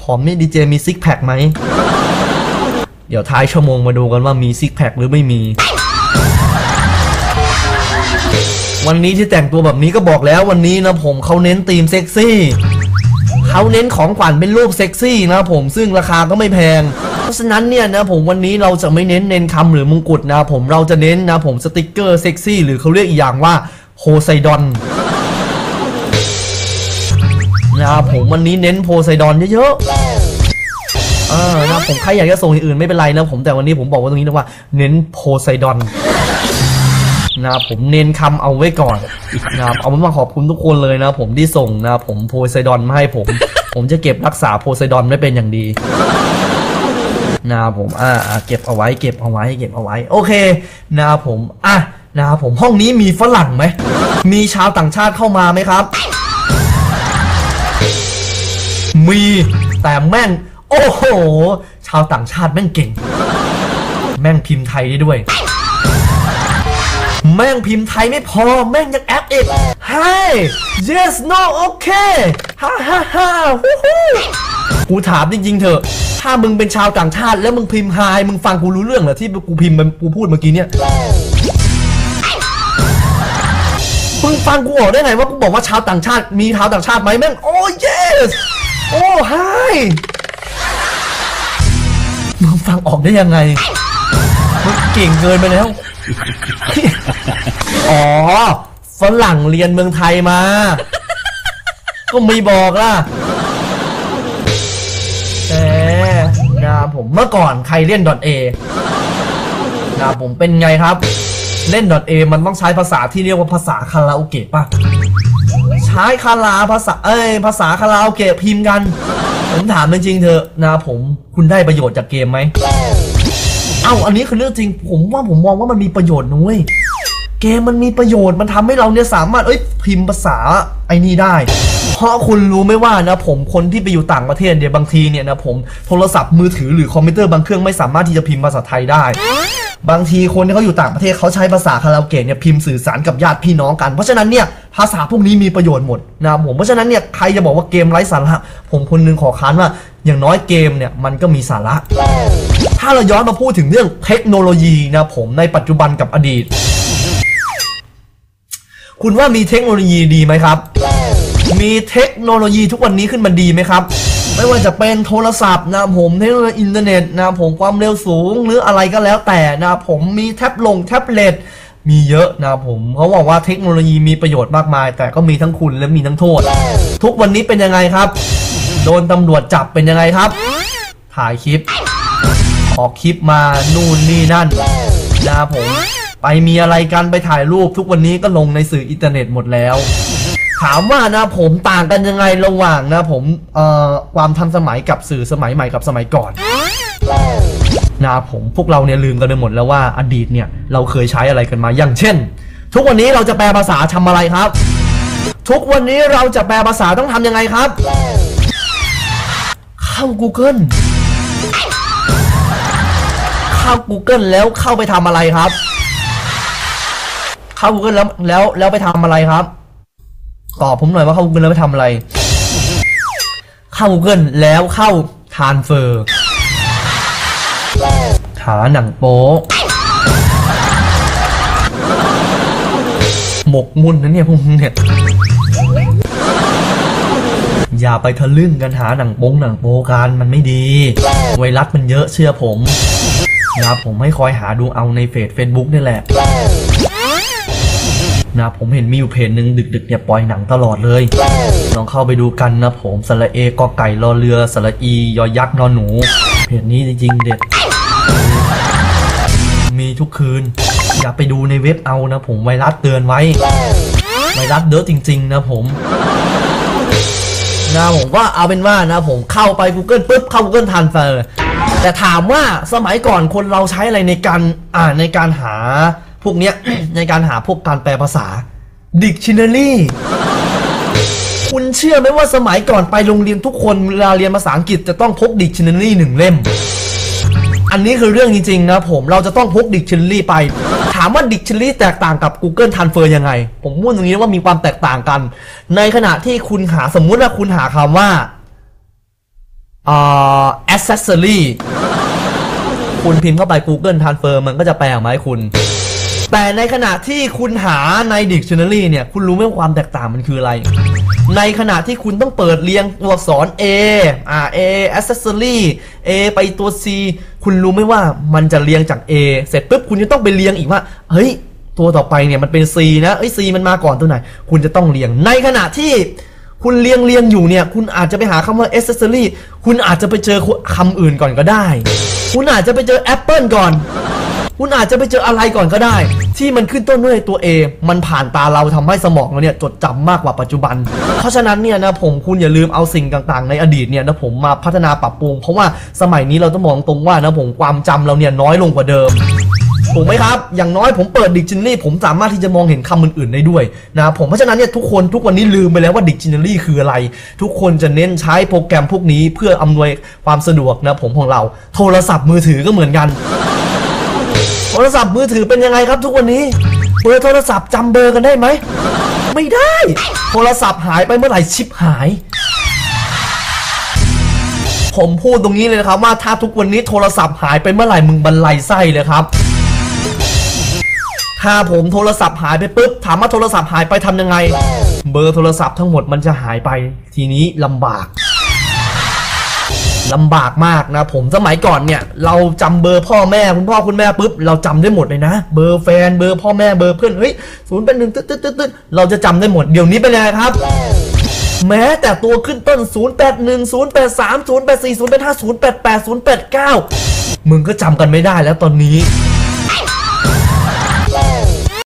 ผอมนี่ดีเจมีซิกแพคไหม เดี๋ยวท้ายชั่วโมงมาดูกันว่ามีซิกแพคหรือไม่มี วันนี้ที่แต่งตัวแบบนี้ก็บอกแล้ววันนี้นะผมเขาเน้นธีมเซ็กซี่ เขาเน้นของขวัญเป็นรูปเซ็กซี่นะผมซึ่งราคาก็ไม่แพง เพราะฉะนั้นเนี่ยนะผมวันนี้เราจะไม่เน้นเน้นคำหรือมงกุฎนะผมเราจะเน้นนะผมสติกเกอร์เซ็กซี่หรือเขาเรียกอีกอย่างว่าโพไซดอน บผมวันนี้เน้นโพไซดอนเยอะๆเออนะผมใครอยากจะส่งอย่างอื่นไม่เป็นไรนะผมแต่วันนี้ผมบอกว่าตรงนี้นะว่า เน้นโพไซดอนนะผมเน้นคำเอาไว้ก่อนนะครับเอาเป็นว่าขอบคุณทุกคนเลยนะ ผมที่ส่งนะผมโพไซดอนมาให้ผม ผมจะเก็บรักษาโพไซดอนไว้เป็นอย่างดีนะครับผมอ่าอ่าเก็บเอาไว้เก็บเอาไว้เก็บเอาไว้ โอเคนะครับผมอะนะครับผมห้องนี้มีฝรั่งไหมมีชาวต่างชาติเข้ามาไหมครับ มีแต่แม่ง โอ้โห ชาวต่างชาติแม่งเก่ง แม่งพิมพ์ไทยได้ด้วย แม่งพิมพ์ไทยไม่พอ แม่งยังแอปอีก Hi yes no okay ฮ่าฮ่าฮ่าฮู้ฮู้กูถามจริงๆเถอะ ถ้ามึงเป็นชาวต่างชาติ แล้วมึงพิมพ์ Hi มึงฟังกูรู้เรื่องเหรอที่กูพิมพ์มันกูพูดเมื่อกี้เนี่ยมึงฟังกูออกได้ไงว่ากูบอกว่าชาวต่างชาติมีชาวต่างชาติไหมแม่งโอ้ yes โอ้ hi มึงฟังออกได้ยังไงมึงเก่งเกินไปแล้ว อ๋อฝรั่งเรียนเมืองไทยมา ก็ไม่บอกล่ะแต่นะครับผมเมื่อก่อนใครเล่น .a นะครับผมเป็นไงครับ เล่น .a มันต้องใช้ภาษาที่เรียกว่าภาษาคาราโอเกะป่ะ ใช้คาราภาษาเอ้ยภาษาคาราโอเกะพิมพ์กัน ผมถามจริงๆเถอะนะผมคุณได้ประโยชน์จากเกมไหมเอ้าอันนี้คือเรื่องจริง ผมว่าผมมองว่ามันมีประโยชน์นุ้ยเกมมันมีประโยชน์มันทำให้เราเนี่ยสามารถเอ้ยพิมพ์ภาษาไอ้นี่ได้ เพราะคุณรู้ไหมว่านะผมคนที่ไปอยู่ต่างประเทศเนี่ยบางทีเนี่ยนะผมโทรศัพท์มือถือหรือคอมพิวเตอร์บางเครื่องไม่สามารถที่จะพิมพ์ภาษาไทยได้ บางทีคนที่เขาอยู่ต่างประเทศเขาใช้ภาษาคาราโอเกะเนี่ยพิมพ์สื่อสารกับญาติพี่น้องกัน เพราะฉะนั้นเนี่ยภาษาพวกนี้มีประโยชน์หมดนะครับผมเพราะฉะนั้นเนี่ยใครจะบอกว่าเกมไร้สาระผมคนหนึงขอค้านว่า อย่างน้อยเกมเนี่ยมันก็มีสาระ ถ้าเราย้อนมาพูดถึงเรื่องเทคโนโลยีนะผมในปัจจุบันกับอดีต คุณว่ามีเทคโนโลยีดีไหมครับ มีเทคโนโลยีทุกวันนี้ขึ้นมาดีไหมครับ ไม่ว่าจะเป็นโทรศัพท์นะผมเทคโนโลยีอินเทอร์เน็ตนะผมความเร็วสูง หรืออะไรก็แล้วแต่นะผมมีแท็บลงแท็บเล็ตมีเยอะนะผมเขาบอกว่าเทคโนโลยีมีประโยชน์มากมาย แต่ก็มีทั้งคุณและมีทั้งโทษ ทุกวันนี้เป็นยังไงครับ โดนตำรวจจับเป็นยังไงครับ ถ่ายคลิป ออกคลิปมานู่นนี่นั่นนะผม ไปมีอะไรกันไปถ่ายรูปทุกวันนี้ก็ลงในสื่ออินเทอร์เน็ตหมดแล้ว ถามว่านะผมต่างกันยังไงระหว่างนะผมเอ่อความทันสมัยกับสื่อสมัยใหม่กับสมัยก่อนนะผมพวกเราเนี่ยลืมกันไปหมดแล้วว่าอดีตเนี่ยเราเคยใช้อะไรกันมาอย่างเช่น ทุกวันนี้เราจะแปลภาษาทำอะไรครับ ทุกวันนี้เราจะแปลภาษาต้องทำยังไงครับ เข้า Google เข้า Google แล้วเข้าไปทำอะไรครับ เข้า Google แล้วแล้วแล้วไปทำอะไรครับ ตอบผมหน่อยว่าเข้า Google แล้วไปทำอะไร เข้า Google แล้วเข้า Transfer หาหนังโป๊หมกมุ่นนะเนี่ยพวกมึงเนี่ย อย่าไปทะลึ่งกันหาหนังโป้งหนังโป๊กันมันไม่ดี ไวรัสมันเยอะเชื่อผมนะผมให้คอยหาดูเอาในเฟซเฟซบุ๊กนี่แหละ นะผมเห็นมีอยู่เพจหนึ่งดึกๆเนี่ยปล่อยหนังตลอดเลยลองเข้าไปดูกันนะผมสระเอกอไก่รอเรือสระอียอยักษ์นอนหนู เพจนี้จริงๆเด็ด มีทุกคืน อย่าไปดูในเว็บเอานะผมไวรัสเตือนไว้ ไวรัสเยอจริง ๆ นะผมนะผมว่าเอาเป็นว่านะผมเข้าไป Google ปุ๊บเข้า Google Transfer แต่ถามว่าสมัยก่อนคนเราใช้อะไรในการอ่าในการหา พวกเนี้ย ในการหาพวกการแปลภาษา Dictionary คุณเชื่อไหมว่าสมัยก่อนไปโรงเรียนทุกคนเวลาเรียนภาษาอังกฤษจะต้องพก Dictionary หนึ่งเล่ม อันนี้คือเรื่องจริงๆนะผมเราจะต้องพก Dictionary ไป ถามว่า Dictionary แตกต่างกับ Google Transfer ยังไง ผมพูดตรงนี้ว่ามีความแตกต่างกัน ในขณะที่คุณหาสมมุติว่าคุณหาคำว่าอ่า accessory คุณพิมพ์เข้าไป Google Transfer มันก็จะแปลออกมาให้คุณ แต่ในขณะที่คุณหาใน Dictionary เนี่ย คุณรู้ไหมว่าความแตกต่างมันคืออะไร ในขณะที่คุณต้องเปิดเรียงตัวอักษร A อ่า A accessory A ไปตัว C คุณรู้ไหมว่ามันจะเรียงจาก A เสร็จปุ๊บคุณจะต้องไปเรียงอีกว่า เฮ้ย ตัวต่อไปเนี่ยมันเป็น C นะเอ้ย C มันมาก่อนตัวไหน คุณจะต้องเรียง ในขณะที่คุณเรียงเรียงอยู่เนี่ย คุณอาจจะไปหาคำว่า accessory คุณอาจจะไปเจอคำอื่นก่อนก็ได้ คุณอาจจะไปเจอ Apple ก่อน คุณอาจจะไปเจออะไรก่อนก็ได้ ที่มันขึ้นต้นด้วยตัว A มันผ่านตาเราทำให้สมองเราเนี่ยจดจำมากกว่าปัจจุบัน เพราะฉะนั้นเนี่ยนะผมคุณอย่าลืมเอาสิ่งต่างๆ ในอดีตเนี่ยนะผมมาพัฒนาปรับปรุง เพราะว่าสมัยนี้เราต้องมองตรงว่านะผมความจำเราเนี่ยน้อยลงกว่าเดิมถูกไหมครับ อย่างน้อยผมเปิดดิกชันนารีผมสามารถที่จะมองเห็นคำอื่นๆได้ด้วยนะผมเพราะฉะนั้นเนี่ยทุกคนทุกวันนี้ลืมไปแล้วว่าดิกชันนารีคืออะไร ทุกคนจะเน้นใช้โปรแกรมพวกนี้เพื่ออำนวยความสะดวกนะผมของเรา โทรศัพท์มือถือก็เหมือนกัน โทรศัพท์มือถือเป็นยังไงครับทุกวันนี้เบอร์โทรศัพท์จำเบอร์กันได้ไหม ไม่ได้ โทรศัพท์หายไปเมื่อไหร่ชิปหาย ผมพูดตรงนี้เลยนะครับว่าถ้าทุกวันนี้โทรศัพท์หายไปเมื่อไหร่มึงบรรลัยไส้เลยครับ ถ้าผมโทรศัพท์หายไปปุ๊บถามว่าโทรศัพท์หายไปทำยังไง เบอร์โทรศัพท์ทั้งหมดมันจะหายไป ทีนี้ลำบาก ลำบากมากนะผมสมัยก่อนเนี่ย เราจำเบอร์พ่อแม่คุณพ่อคุณแม่ปุ๊บเราจำได้หมดเลยนะ เบอร์แฟนเบอร์พ่อแม่เบอร์เพื่อนเฮ้ยศูนย์เป็นหนึ่งตึ๊ดตึ๊ดตึ๊ดตึ๊ดเราจะจำได้หมดเดี๋ยวนี้เป็นยังไงครับแม้แต่ตัวขึ้นต้น 0 8 1 0 8 3 0 8 4 0 8 5 0 8 8 0 8 9 มึงก็จำกันไม่ได้แล้วตอนนี้